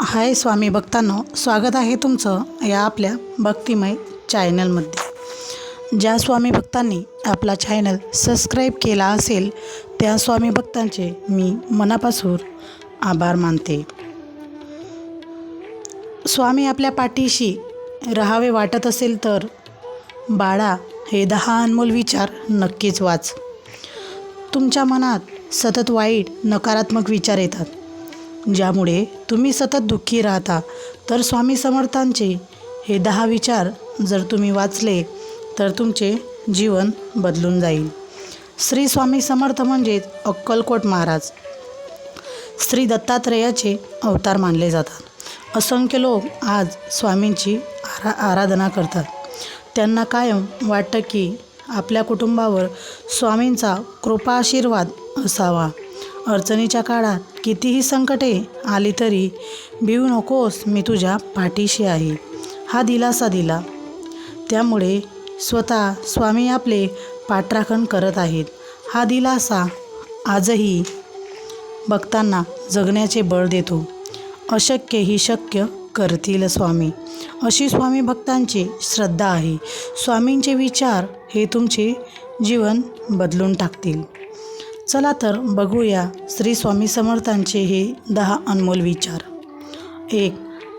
हाय स्वामी भक्तांनो स्वागत आहे तुमचं या आपल्या भक्तिमय चॅनलमध्ये. ज्या स्वामी भक्तांनी आपला चॅनल सबस्क्राईब केला असेल त्या स्वामी भक्तांचे मी मनापासून आभार मानते. स्वामी आपल्या पाठीशी राहावे वाटत असेल तर बाळा हे दहा अनमोल विचार नक्कीच वाच. तुमच्या मनात सतत वाईट नकारात्मक विचार येतात. ज्यामुळे तुम्ही सतत दुःखी राहता तर स्वामी समर्थांचे हे दहा विचार जर तुम्ही वाचले तर तुमचे जीवन बदलून जाईल. श्री स्वामी समर्थ म्हणजेच अक्कलकोट महाराज. श्री दत्तात्रेयाचे अवतार मानले जातात. असंख्य लोक आज स्वामींची आरा आराधना करतात. त्यांना कायम वाटतं की आपल्या कुटुंबावर स्वामींचा कृपा आशीर्वाद असावा. अडचणीच्या काळात कितीही संकटे आली तरी भिवू नकोस मी तुझ्या पाठीशी आहे. हा दिलासा दिला. त्यामुळे स्वतः स्वामी आपले पाठराखण करत आहेत. हा दिलासा आजही भक्तांना जगण्याचे बळ देतो. अशक्य ही शक्य करतील स्वामी. अशी स्वामी भक्तांची श्रद्धा आहे. स्वामींचे विचार हे तुमचे जीवन बदलून टाकतील. चला तर बघूया श्री स्वामी समर्थांचे हे दहा अनमोल विचार. एक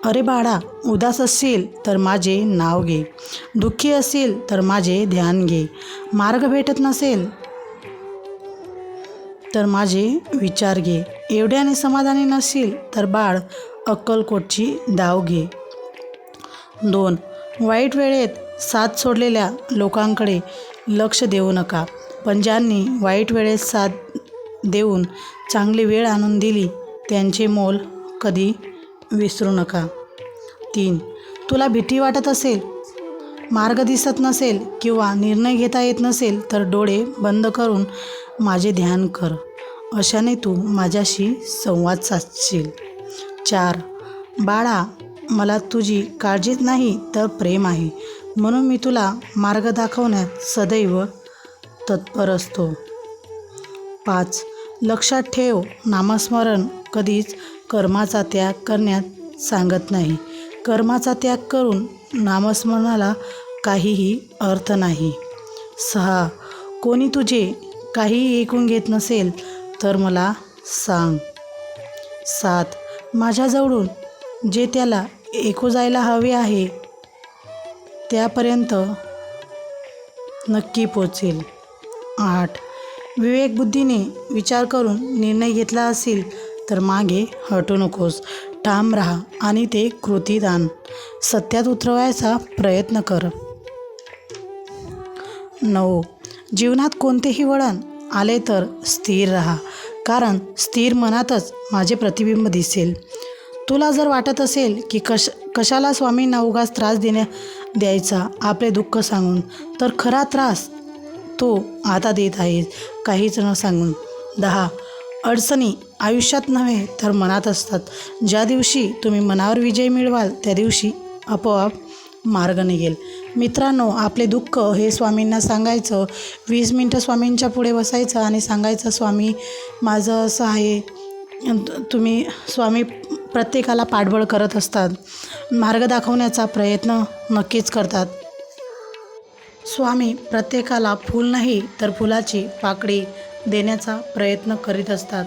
अरे बाळा उदास असेल तर माझे नाव घे. दुःखी असेल तर माझे ध्यान घे. मार्ग भेटत नसेल तर माझे विचार घे. एवढ्याने समाधानी नसेल तर बाळ अक्कलकोटची दाव घे. दोन वाईट वेळेत साथ सोडलेल्या लोकांकडे लक्ष देऊ नका. पण ज्यांनी वाईट वेळेत साथ देऊन चांगली वेळ आणून दिली त्यांचे मोल कधी विसरू नका. तीन तुला भीती वाटत असेल मार्ग दिसत नसेल किंवा निर्णय घेता येत नसेल तर डोळे बंद करून माझे ध्यान कर. अशाने तू माझ्याशी संवाद साधशील. चार बाळा मला तुझी काळजीच नाही तर प्रेम आहे. म्हणून मी तुला मार्ग दाखवण्यात सदैव तत्पर असतो. पाच लक्षात ठेव नामस्मरण कधीच कर्माचा त्याग करण्यात सांगत नाही. कर्माचा त्याग करून नामस्मरणाला काहीही अर्थ नाही. सहा कोणी तुझे काहीही ऐकून घेत नसेल तर मला सांग. सात माझ्याजवळून जे त्याला ऐकू जायला हवे आहे त्यापर्यंत नक्की पोचेल आठ. विवेकबुद्धीने विचार करून निर्णय घेतला असेल तर मागे हटू नकोस. ठाम राहा आणि ते कृतीत आण सत्यात उतरवायचा प्रयत्न कर. नऊ. जीवनात कोणतेही वळण आले तर स्थिर राहा. कारण स्थिर मनातच माझे प्रतिबिंब दिसेल. तुला जर वाटत असेल की कश कशाला स्वामींना उगाच त्रास देण्या द्यायचा आपले दुःख सांगून. तर खरा त्रास तो आता देत आहे काहीच न सांगून. दहा अडचणी आयुष्यात नव्हे तर मनात असतात. ज्या दिवशी तुम्ही मनावर विजय मिळवाल त्या दिवशी आपोआप मार्ग निघेल. मित्रांनो आपले दुःख हे स्वामींना सांगायचं. वीस मिनटं स्वामींच्या पुढे बसायचं आणि सांगायचं स्वामी माझं असं आहे. तुम्ही स्वामी प्रत्येकाला पाठबळ करत असतात. मार्ग दाखवण्याचा प्रयत्न नक्कीच करतात. स्वामी प्रत्येकाला फूल नाही तर फुलाची पाकळी देण्याचा प्रयत्न करीत असतात.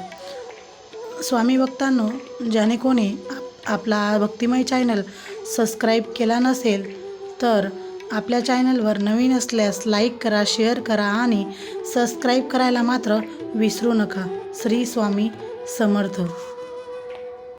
स्वामी भक्तांनो ज्याने कोणी आप आपला भक्तिमय चॅनल सबस्क्राईब केला नसेल तर आपल्या चॅनलवर नवीन असल्यास लाईक करा शेअर करा आणि सबस्क्राईब करायला मात्र विसरू नका. श्री स्वामी समर्थ.